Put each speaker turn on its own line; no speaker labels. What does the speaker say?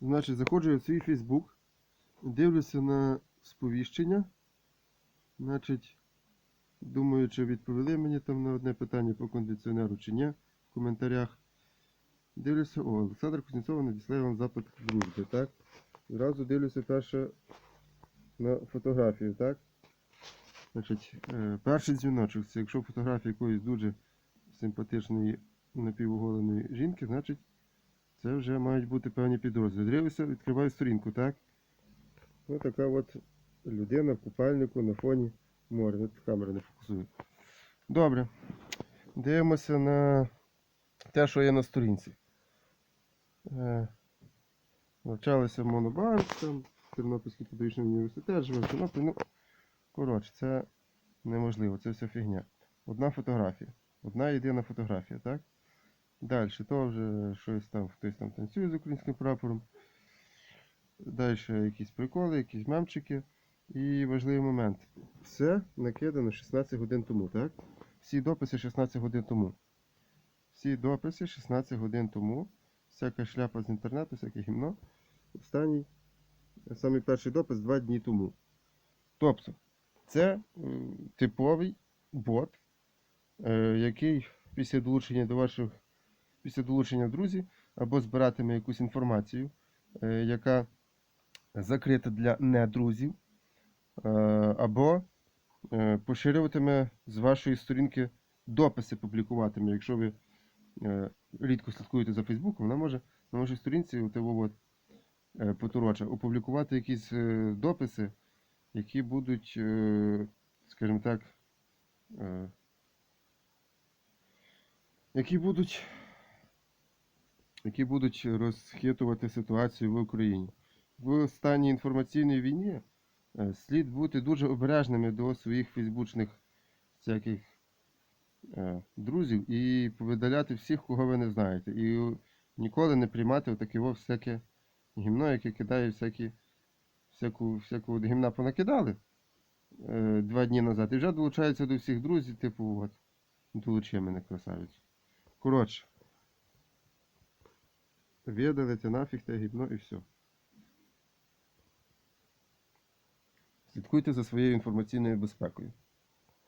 Значить, заходжу я в свій Facebook, дивлюся на сповіщення. Значить, думаю, чи відповіли мені там на одне питання по кондиціонеру чи ні в коментарях. Дивлюся, о, Олександр Кузнєцов надіслав вам запит дружби, так? Зразу дивлюся перше на фотографію, так? Значить, е, перший дзвіночок, це якщо фотографія якоїсь дуже симпатичної напівоголеної жінки, значить це вже мають бути певні підрозділи. Дивлюся, відкриваю сторінку, так? Ось така от людина в купальнику на фоні моря. Камера не фокусує. Добре. Дивимося на те, що є на сторінці. Е, навчалися в Монобанк, там, Тернопільський педагогічний університет, живе в Тернополі. Ну, коротше, це неможливо, це все фігня. Одна фотографія. Одна єдина фотографія, так? Далі, то вже щось там, хтось там танцює з українським прапором. Далі якісь приколи, якісь мемчики. І важливий момент. Все накидано 16 годин тому, так? Всі дописи 16 годин тому. Всі дописи 16 годин тому. Всяка шляпа з інтернету, всяке гімно. Останній, самий перший допис 2 дні тому. Тобто, це типовий бот, е, який після долучення до ваших після долучення в друзі або збиратиме якусь інформацію, е, яка закрита для недрузів, е, або е, поширюватиме з вашої сторінки дописи публікуватиме. Якщо ви рідко слідкуєте за Фейсбуком, вона може на вашій сторінці от, от, е, опублікувати якісь дописи, які будуть, скажімо так, які будуть які будуть розхитувати ситуацію в Україні. В стані інформаційної війні е, слід бути дуже обережними до своїх фейсбучних всяких е, друзів і повидаляти всіх, кого ви не знаєте. І ніколи не приймати отаке всяке гімно, яке кидає всякі, всяку, всяку от гімна понакидали е, два дні назад. І вже долучаються до всіх друзів, типу, от, долучи мене красавицю. Коротше. Видалите нафіг те гівно і все. Слідкуйте за своєю інформаційною безпекою.